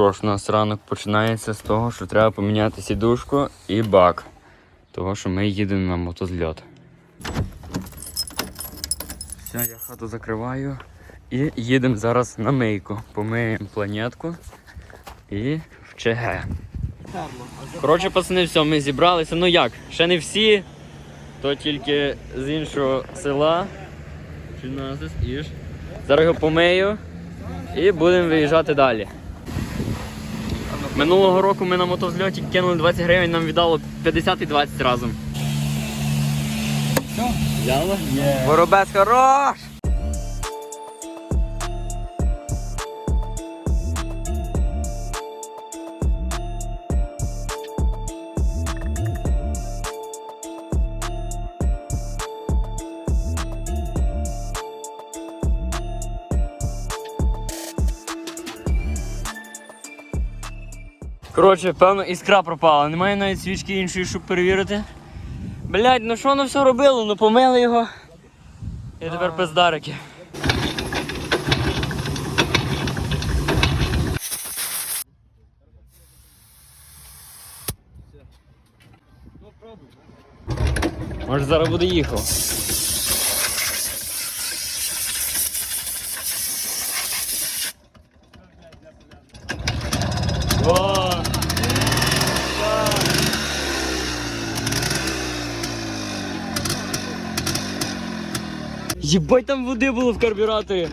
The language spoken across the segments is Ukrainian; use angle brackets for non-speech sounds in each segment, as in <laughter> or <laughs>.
що ж, у нас ранок починається з того, що треба поміняти сідушку і бак. Того, що ми їдемо на мотозльот. Все, я хату закриваю і їдемо зараз на мийку. Помиємо планетку і в ЧГ. Коротше, пацани, все, ми зібралися. Ну як, ще не всі, то тільки з іншого села. Зараз його помию і будемо виїжджати далі. Минулого року ми на мотозльоті кинули 20 гривень, нам віддало 50 і 20 разом. Все? Взяла? Воробець хорош! Коротше, певно, іскра пропала. Немає навіть свічки іншої, щоб перевірити. Блять, ну що воно все робило? Ну помили його. І тепер пиздарики. Може зараз буде їхав. О! Єбать там води було в карбюраторі.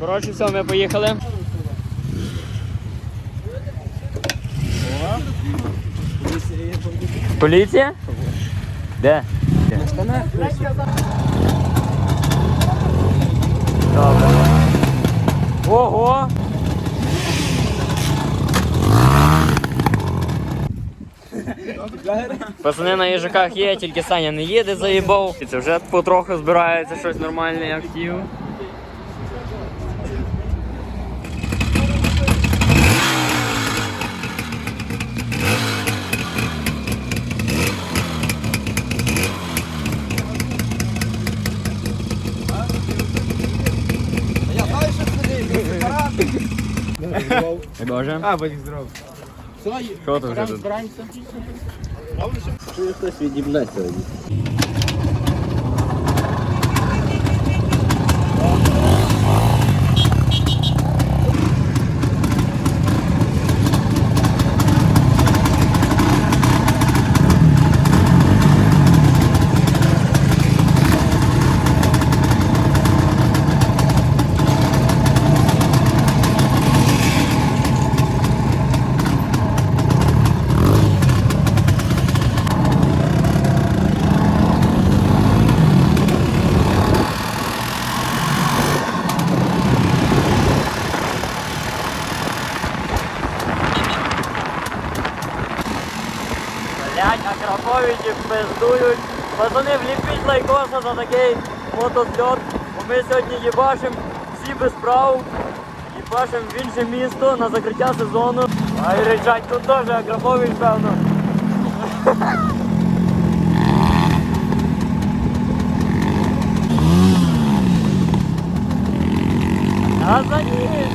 Коротше, все, ми поїхали. Поліція? Де? Добре. Ого! Пацани на їжаках є, тільки Саня не їде, заїбав. І це вже потроху збирається щось нормальне, я хотів. Боже. А, будь здоров. Що ти вже тут? Хтось відібне сьогодні. Блять, а пиздують. Пацани, вліпіть лайкоса за такий мотозльот. Бо ми сьогодні їбашим всі без прав. Їбашим в інше місто на закриття сезону. А і речать тут теж Акрапович, певно. <laughs> Газані!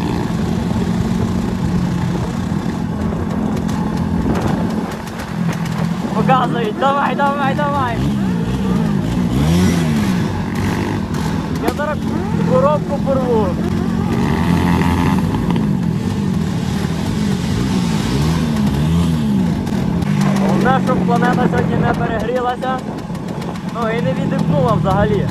Показують, давай, давай, давай. Я зараз коробку порву. Головне, щоб планета сьогодні не перегрілася. Ну і не віддихнула взагалі.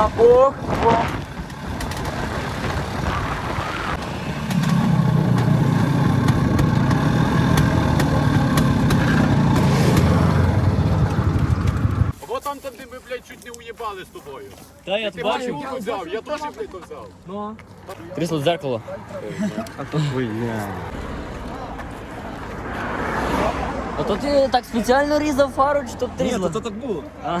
Або Або там, там де ми, блядь, чуть не уїбали з тобою. Та я Ти бачу. мою руку взяв, я теж, блядь, то взяв. Ну. Крісло дзеркало. А то а ти так спеціально різав фару, чи то трісло? Ні, то так було. А.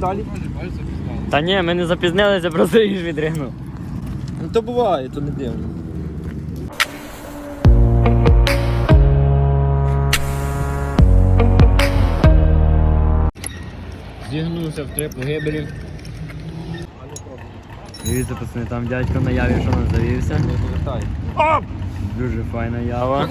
запіздалі? Та ні, ми не запізнилися, просто їж відригнув. Ну то буває, то не дивно. Зігнувся в три погибелі. Дивіться, пацани, там дядько на яві, що нас завівся. Дуже файна ява.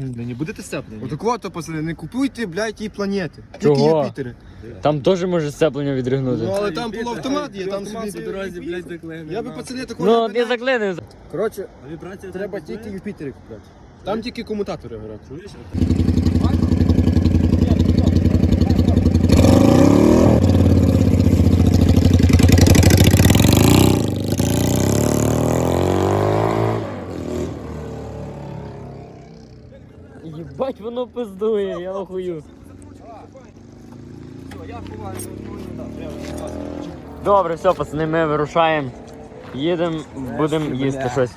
Да не будете степлені? Отакувато, пацани, не купуйте, блядь, ті планети. Чого? Тільки Юпітери. Там теж може сцеплення відригнути. Ну але там полуавтомат є, там собі по дорозі, блядь, заклеєно. Я би пацани такого Ну, не заклинив. Коротше, Вібрація треба тільки Юпітери купляти. Там тільки комутатори грають. Єбать, воно пиздує, я охую. Добре, все, пацани, ми вирушаємо. Їдемо, будемо їсти щось.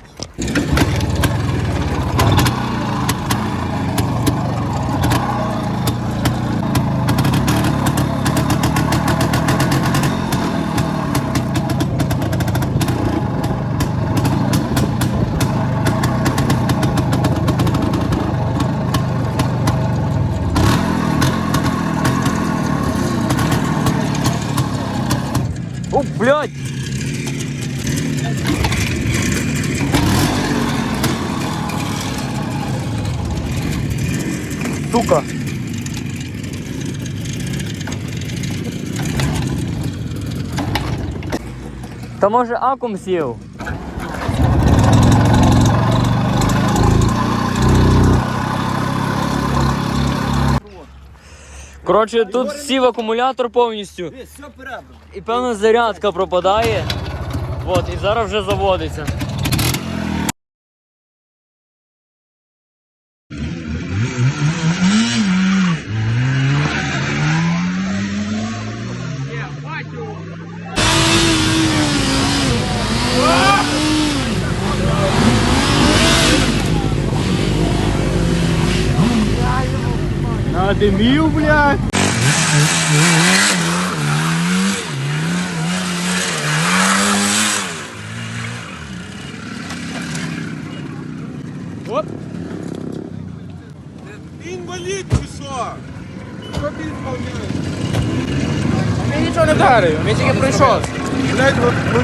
Блядь! Сука! Та може акум сів? Коротше, тут сів акумулятор повністю. І певна зарядка пропадає. От, і зараз вже заводиться. Надимів, блядь! Інвалід чи що? Що ти відповідаєш? Він нічого не вдарив, він тільки прийшов. Блядь, ну, ну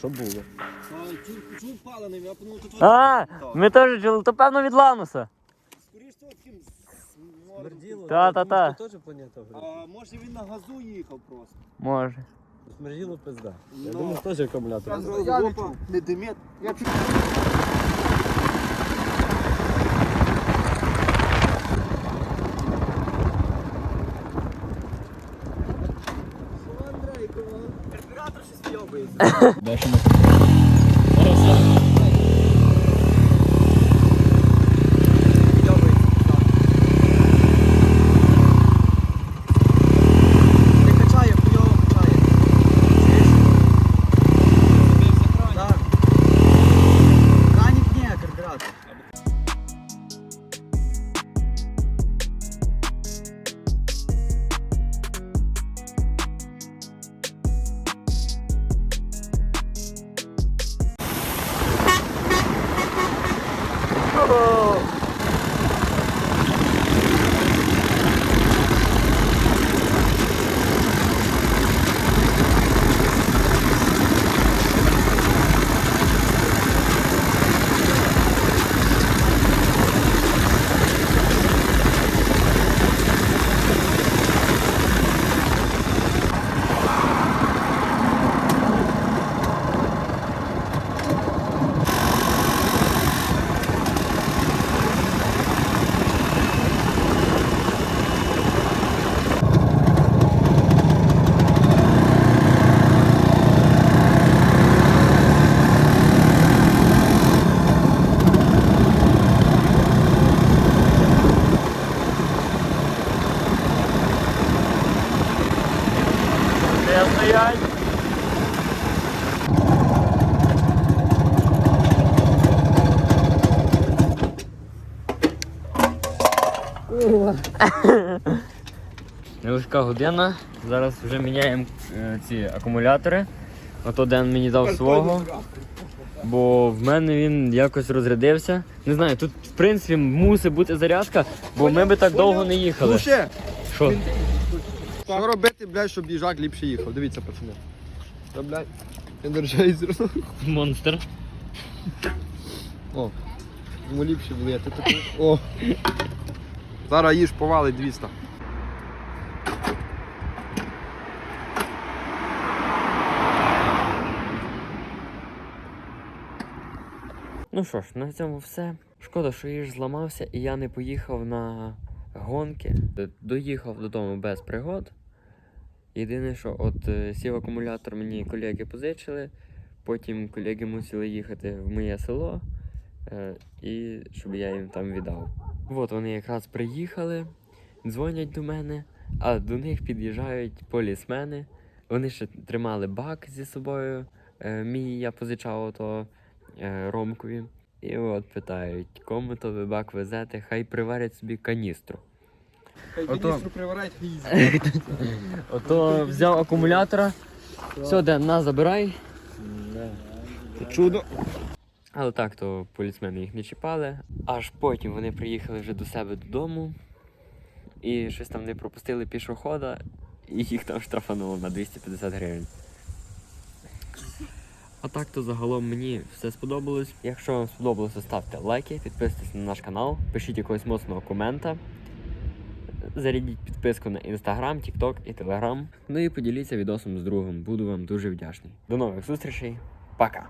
Що було? Чув паленим, я подумав, тут А, ми теж чули, то певно від Лануса. скоріш таким Смерділо. Та, та, та. Теж планета горить. А може він на газу їхав просто. Може. Смерділо пизда. Я Ну. думаю, теж акумулятор. Я не димет. Я чуть Карбюратор щось йобається. Не Невелика година. Зараз вже міняємо е, ці акумулятори. Ото Ден мені дав свого. Бо в мене він якось розрядився. Не знаю, тут в принципі мусить бути зарядка, бо ми би так довго не їхали. Луше, Що? що робити, блядь, щоб їжак ліпше їхав? Дивіться, пацани. Та, блядь, енерджайзер. Монстр. О, йому ліпше буде, ти такий. О. Зараз їж повалить 200. Ну що ж, на цьому все. Шкода, що їж зламався, і я не поїхав на гонки. Доїхав додому без пригод. Єдине, що от е, сів акумулятор мені колеги позичили, потім колеги мусили їхати в моє село, е, і щоб я їм там віддав. От вони якраз приїхали, дзвонять до мене, а до них під'їжджають полісмени. Вони ще тримали бак зі собою. Е, мій я позичав ото е, Ромкові. І от питають, кому то ви бак везете, хай приварять собі каністру. Хай Ото- міністру приварять хвіст. <laughs> Ото взяв акумулятора. Все, Ден, на, забирай. Чудо. Але так, то полісмени їх не чіпали. Аж потім вони приїхали вже до себе додому і щось там не пропустили пішохода, і їх там штрафануло на 250 гривень. А так то загалом мені все сподобалось. Якщо вам сподобалося, ставте лайки, підписуйтесь на наш канал, пишіть якогось моцного комента. Зарядіть підписку на інстаграм, тікток і телеграм. Ну і поділіться відосом з другом. Буду вам дуже вдячний. До нових зустрічей. Пока!